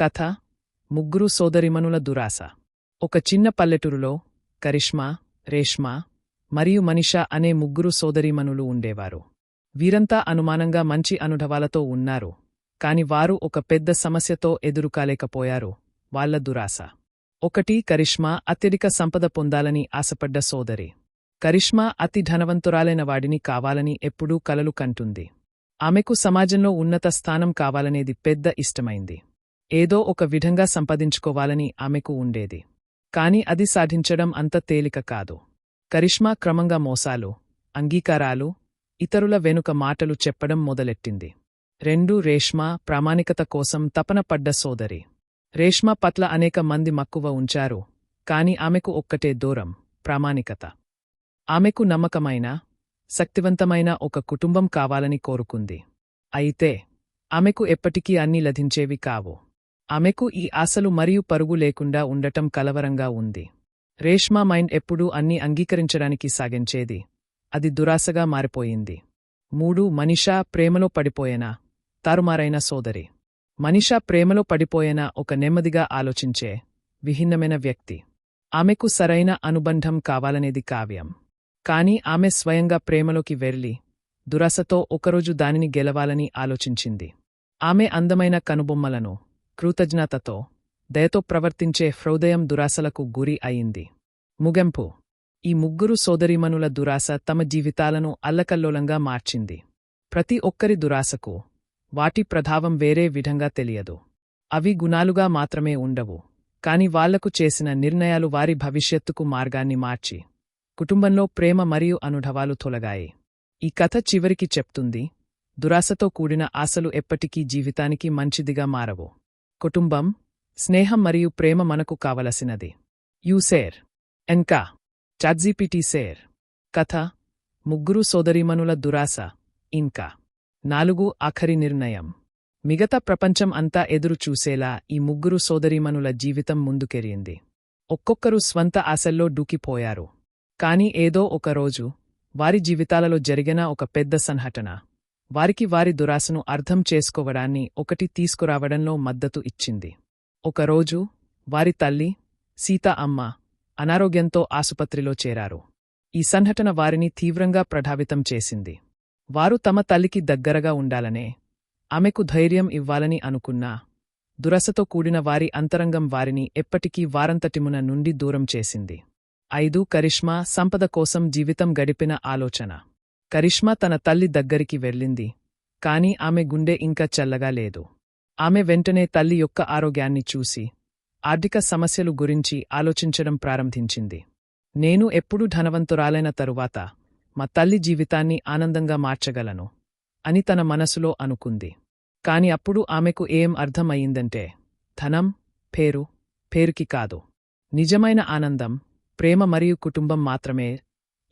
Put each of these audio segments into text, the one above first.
కథ ముగ్గురు సోదరిమనుల దురాశ. ఒక చిన్న పల్లెటూరులో కరిష్మా రేష్మా మరియు మనిషా అనే ముగ్గురు సోదరిమనులు ఉండేవారు. వీరంతా అనుమానంగా మంచి అనుభవాలతో ఉన్నారు కాని వారు ఒక పెద్ద సమస్యతో ఎదురుకాలేకపోయారు వాళ్ళ దురాశ. ఒకటి కరిష్మా అత్యధిక సంపద పొందాలని ఆశపడ్డ సోదరి. కరిష్మా అతి ధనవంతురాలైన వాడిని కావాలని ఎప్పుడూ కలలు కంటుంది. ఆమెకు సమాజంలో ఉన్నత స్థానం కావాలనేది పెద్ద ఇష్టమైంది. ఏదో ఒక విధంగా సంపాదించుకోవాలని ఆమెకు ఉండేది. కాని అది సాధించడం అంత తేలిక కాదు. కరిష్మా క్రమంగా మోసాలు అంగీకారాలు ఇతరుల వెనుక మాటలు చెప్పడం మొదలెట్టింది. రెండు రేష్మా ప్రామాణికత కోసం తపన పడ్డ సోదరి. రేష్మా పట్ల అనేక మంది మక్కువ ఉంచారు కాని ఆమెకు ఒక్కటే దూరం ప్రామాణికత. ఆమెకు నమ్మకమైన శక్తివంతమైన ఒక కుటుంబం కావాలని కోరుకుంది. అయితే ఆమెకు ఎప్పటికీ అన్నీ లభించేవి కావు. ఆమెకు ఈ ఆశలు మరియు పరుగు లేకుండా ఉండటం కలవరంగా ఉంది. రేష్మా మైండ్ ఎప్పుడూ అన్ని అంగీకరించడానికి సాగించేది. అది దురాశగా మారిపోయింది. మూడు మనిషా ప్రేమలో పడిపోయేనా? తారుమారైన సోదరి. మనిషా ప్రేమలో పడిపోయేనా? ఒక నెమ్మదిగా ఆలోచించే విభిన్నమైన వ్యక్తి. ఆమెకు సరైన అనుబంధం కావాలనేది కావ్యం. కాని ఆమె స్వయంగా ప్రేమలోకి వెళ్ళి దురాశతో ఒకరోజు దానిని గెలవాలని ఆలోచించింది. ఆమె అందమైన కనుబొమ్మలను కృతజ్ఞతతో దయతో ప్రవర్తించే హృదయం దురాశలకు గురి అయింది. ముగింపు. ఈ ముగ్గురు సోదరీమణుల దురాశ తమ జీవితాలను అల్లకల్లోలంగా మార్చింది. ప్రతి ఒక్కరి దురాశకు వాటి ప్రభావం వేరే విధంగా తెలియదు. అవి గుణాలుగా మాత్రమే ఉండవు. కాని వాళ్ళకు చేసిన నిర్ణయాలు వారి భవిష్యత్తుకు మార్గాన్ని మార్చి కుటుంబంలో ప్రేమ మరియు అనుభవాలు తొలగాయి. ఈ కథ చివరికి చెప్తుంది దురాశతో కూడిన ఆశలు ఎప్పటికీ జీవితానికి మంచిదిగా మారవు. కుటుంబం స్నేహం మరియు ప్రేమ మనకు కావలసినది. యూసేర్ ఎన్కా. చాట్జీపీటీ సేర్. కథ. ముగ్గురు సోదరీమణుల దురాశ. ఇంకా నాలుగు ఆఖరి నిర్ణయం. మిగతా ప్రపంచం అంతా ఎదురు చూసేలా ఈ ముగ్గురు సోదరీమణుల జీవితం ముందుకెరింది ఒక్కొక్కరు స్వంత ఆశల్లో డూకిపోయారు. కాని ఏదో ఒకరోజు వారి జీవితాలలో జరిగిన ఒక పెద్ద సంఘటన. వారికి వారి దురాశను అర్థం చేసుకోవడాన్ని ఒకటి తీసుకురావడంలో మద్దతు ఇచ్చింది. ఒకరోజు వారి తల్లి సీత అమ్మ అనారోగ్యంతో ఆసుపత్రిలో చేరారు. ఈ సంఘటన వారిని తీవ్రంగా ప్రభావితం చేసింది. వారు తమ తల్లికి దగ్గరగా ఉండాలనే ఆమెకు ధైర్యం ఇవ్వాలని అనుకున్నా దురసతో కూడిన వారి అంతరంగం వారిని ఎప్పటికీ వారంతటిమున నుండి దూరం చేసింది. ఐదు కరిష్మా సంపద కోసం జీవితం గడిపిన ఆలోచన. కరిష్మా తన తల్లి దగ్గరికి వెళ్ళింది. కాని ఆమె గుండె ఇంకా చల్లగా లేదు. ఆమె వెంటనే తల్లి యొక్క ఆరోగ్యాన్ని చూసి ఆర్థిక సమస్యలు గురించి ఆలోచించడం ప్రారంభించింది. నేను ఎప్పుడు ధనవంతురాలైన తరువాత మా తల్లి జీవితాన్ని ఆనందంగా మార్చగలను అని తన మనసులో అనుకుంది. కాని అప్పుడు ఆమెకు ఏం అర్థమయ్యిందంటే ధనం పేరు పేరుకి కాదు. నిజమైన ఆనందం ప్రేమ మరియు కుటుంబం మాత్రమే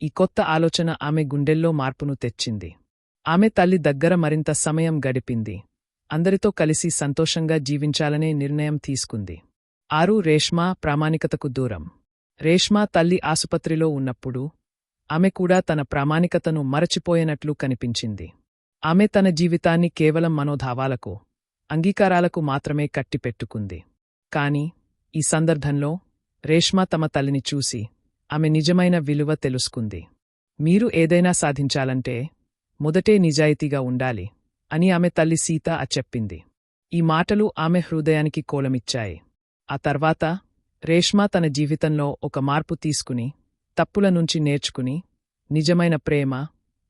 ఈ కొత్త ఆలోచన ఆమె గుండెల్లో మార్పును తెచ్చింది. ఆమె తల్లి దగ్గర మరింత సమయం గడిపింది. అందరితో కలిసి సంతోషంగా జీవించాలనే నిర్ణయం తీసుకుంది. ఆరు రేష్మా ప్రామాణికతకు దూరం. రేష్మా తల్లి ఆసుపత్రిలో ఉన్నప్పుడు ఆమె కూడా తన ప్రామాణికతను మరచిపోయినట్లు కనిపించింది. ఆమె తన జీవితాన్ని కేవలం మనోధావాలకు అంగీకారాలకు మాత్రమే కట్టిపెట్టుకుంది. కాని ఈ సందర్భంలో రేష్మా తమ తల్లిని చూసి ఆమె నిజమైన విలువ తెలుసుకుంది. మీరు ఏదైనా సాధించాలంటే మొదటే నిజాయితీగా ఉండాలి అని ఆమె తల్లి సీత ఆ చెప్పింది ఈ మాటలు ఆమె హృదయానికి కోలమిచ్చాయి. ఆ తర్వాత రేష్మా తన జీవితంలో ఒక మార్పు తీసుకుని తప్పుల నుంచి నేర్చుకుని నిజమైన ప్రేమ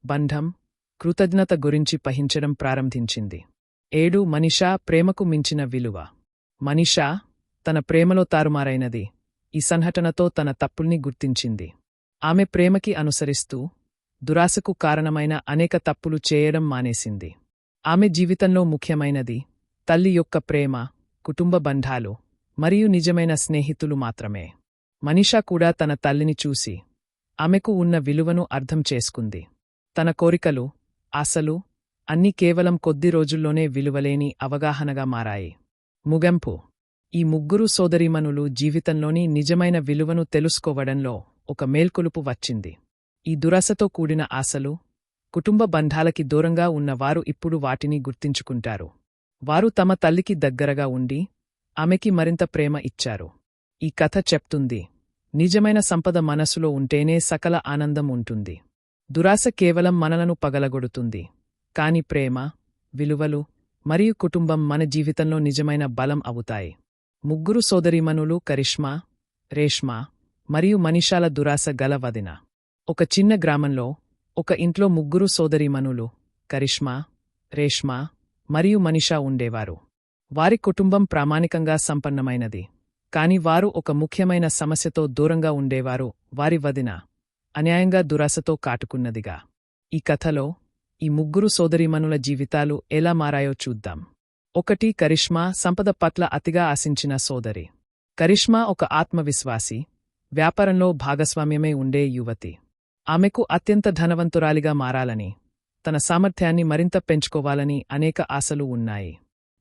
బంధం కృతజ్ఞత గురించి పహించడం ప్రారంభించింది. ఏడు మనిషా ప్రేమకు మించిన విలువ. మనిషా తన ప్రేమలో తారుమారైనది. ఈ సంఘటనతో తన తప్పుల్ని గుర్తించింది. ఆమె ప్రేమకి అనుసరిస్తూ దురాశకు కారణమైన అనేక తప్పులు చేయడం మానేసింది. ఆమె జీవితంలో ముఖ్యమైనది తల్లి యొక్క ప్రేమ కుటుంబ బంధాలు మరియు నిజమైన స్నేహితులు మాత్రమే. మనీషా కూడా తన తల్లిని చూసి ఆమెకు ఉన్న విలువను అర్థం చేసుకుంది. తన కోరికలు ఆశలు అన్నీ కేవలం కొద్ది రోజుల్లోనే విలువలేని అవగాహనగా మారాయి. ముగింపు. ఈ ముగ్గురు సోదరీమణులు జీవితంలోని నిజమైన విలువను తెలుసుకోవడంలో ఒక మేల్కొలుపు వచ్చింది. ఈ దురాశతో కూడిన ఆశలు కుటుంబ బంధాలకి దూరంగా ఉన్నవారు ఇప్పుడు వాటిని గుర్తించుకుంటారు. వారు తమ తల్లికి దగ్గరగా ఉండి ఆమెకి మరింత ప్రేమ ఇచ్చారు. ఈ కథ చెప్తుంది నిజమైన సంపద మనసులో ఉంటేనే సకల ఆనందం ఉంటుంది. దురాశ కేవలం మనలను పగలగొడుతుంది. కాని ప్రేమ విలువలు మరియు కుటుంబం మన జీవితంలో నిజమైన బలం అవుతాయి. ముగ్గురు సోదరీమణులు కరిష్మా రేష్మా మరియు మనిషాల దురాస గల వదిన. ఒక చిన్న గ్రామంలో ఒక ఇంట్లో ముగ్గురు సోదరీమణులు కరిష్మా రేష్మా మరియు మనిషా ఉండేవారు. వారి కుటుంబం ప్రామాణికంగా సంపన్నమైనది. కాని వారు ఒక ముఖ్యమైన సమస్యతో దూరంగా ఉండేవారు. వారి వదిన అన్యాయంగా దురాశతో కాటుకున్నదిగా. ఈ కథలో ఈ ముగ్గురు సోదరిమనుల జీవితాలు ఎలా మారాయో చూద్దాం. ఒకటి కరిష్మా సంపద పట్ల అతిగా ఆశించిన సోదరి. కరిష్మా ఒక ఆత్మవిశ్వాసి వ్యాపారంలో భాగస్వామ్యమే ఉండే యువతి. ఆమెకు అత్యంత ధనవంతురాలిగా మారాలని తన సామర్థ్యాన్ని మరింత పెంచుకోవాలని అనేక ఆశలు ఉన్నాయి.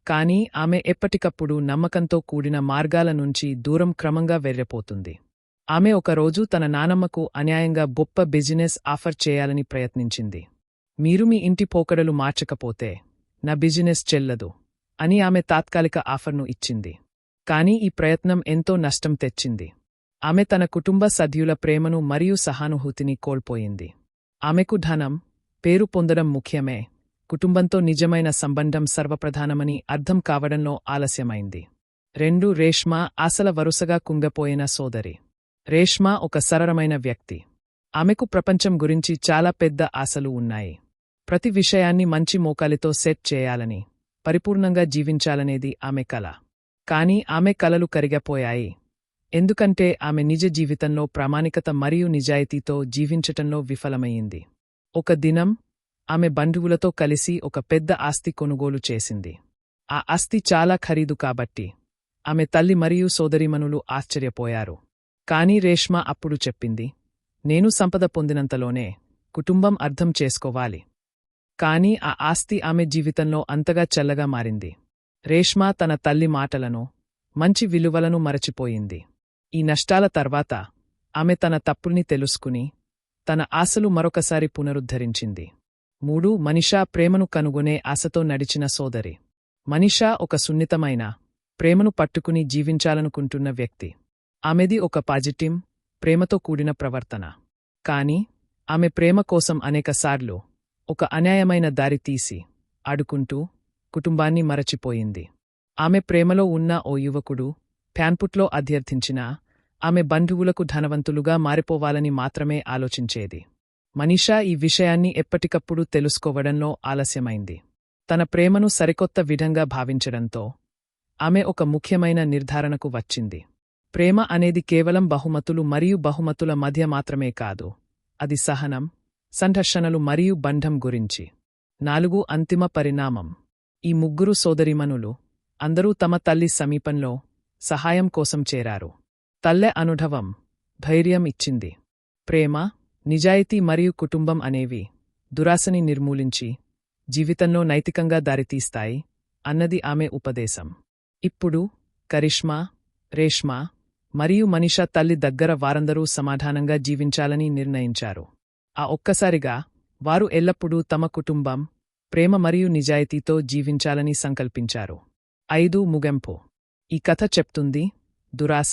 కాని ఆమె ఎప్పటికప్పుడు నమ్మకంతో కూడిన మార్గాల నుంచి దూరం క్రమంగా వెర్రెపోతుంది. ఆమె ఒకరోజు తన నానమ్మకు అన్యాయంగా గొప్ప బిజినెస్ ఆఫర్ చేయాలని ప్రయత్నించింది. మీరు మీ ఇంటి పోకడలు మార్చకపోతే నా బిజినెస్ చెల్లదు. అని ఆమె తాత్కాలిక ఆఫర్ను ఇచ్చింది. కాని ఈ ప్రయత్నం ఎంతో నష్టం తెచ్చింది. ఆమె తన కుటుంబ సభ్యుల ప్రేమను మరియు సహానుభూతిని కోల్పోయింది. ఆమెకు ధనం పేరు పొందడం ముఖ్యమే. కుటుంబంతో నిజమైన సంబంధం సర్వప్రధానమని అర్థం కావడంలో ఆలస్యమైంది. రెండు రేష్మా ఆశల వరుసగా కుంగపోయిన సోదరి. రేష్మా ఒక సరళమైన వ్యక్తి. ఆమెకు ప్రపంచం గురించి చాలా పెద్ద ఆశలు ఉన్నాయి. ప్రతి విషయాన్ని మంచి మోకాలితో సెట్ చేయాలని. పరిపూర్ణంగా జీవించాలనేది ఆమె కల. కాని ఆమె కలలు కరిగపోయాయి. ఎందుకంటే ఆమె నిజ జీవితంలో ప్రామాణికత మరియు నిజాయితీతో జీవించటంలో విఫలమయ్యింది. ఒక దినం ఆమె బంధువులతో కలిసి ఒక పెద్ద ఆస్తి కొనుగోలు చేసింది. ఆ ఆస్తి చాలా ఖరీదు కాబట్టి. ఆమె తల్లి మరియు సోదరిమనులు ఆశ్చర్యపోయారు. కాని రేష్మా అప్పుడు చెప్పింది నేను సంపద పొందినంతలోనే కుటుంబం అర్థం చేసుకోవాలి. కాని ఆ ఆస్తి ఆమె జీవితంలో అంతగా చల్లగా మారింది. రేష్మా తన తల్లి మాటలను మంచి విలువలను మరచిపోయింది. ఈ నష్టాల తర్వాత ఆమె తన తప్పుల్ని తెలుసుకుని తన ఆశలు మరొకసారి పునరుద్ధరించింది. మూడు మనిషా ప్రేమను కనుగొనే ఆశతో నడిచిన సోదరి. మనిషా ఒక సున్నితమైన ప్రేమను పట్టుకుని జీవించాలనుకుంటున్న వ్యక్తి. ఆమెది ఒక పాజిటివ్ ప్రేమతో కూడిన ప్రవర్తన. కాని ఆమె ప్రేమ కోసం అనేకసార్లు ఒక అన్యాయమైన దారి తీసి ఆడుకుంటూ కుటుంబాన్ని మరచిపోయింది. ఆమె ప్రేమలో ఉన్న ఓ యువకుడు ప్యాన్పుట్లో అభ్యర్థించినా ఆమె బంధువులకు ధనవంతులుగా మారిపోవాలని మాత్రమే ఆలోచించేది. మనీషా ఈ విషయాన్ని ఎప్పటికప్పుడు తెలుసుకోవడంలో ఆలస్యమైంది. తన ప్రేమను సరికొత్త విధంగా భావించడంతో ఆమె ఒక ముఖ్యమైన నిర్ధారణకు వచ్చింది. ప్రేమ అనేది కేవలం బహుమతులు మరియు బహుమతుల మధ్య మాత్రమే కాదు అది సహనం సంఘర్షణలు మరియు బంధం గురించి. నాలుగు అంతిమ పరిణామం. ఈ ముగ్గురు సోదరిమనులు అందరూ తమ తల్లి సమీపంలో సహాయం కోసం చేరారు. తల్లె అనుభవం ధైర్యం ఇచ్చింది. ప్రేమ నిజాయితీ మరియు కుటుంబం అనేవి దురాశని నిర్మూలించి జీవితంలో నైతికంగా దారితీస్తాయి అన్నది ఆమె ఉపదేశం. ఇప్పుడు కరిష్మా రేష్మా మరియు మనిషా తల్లి దగ్గర వారందరూ సమాధానంగా జీవించాలని నిర్ణయించారు. ఆ ఒక్కసారిగా వారు ఎల్లప్పుడూ తమ కుటుంబం ప్రేమ మరియు నిజాయితీతో జీవించాలని సంకల్పించారు. ఐదు ముగింపు. ఈ కథ చెప్తుంది దురాశ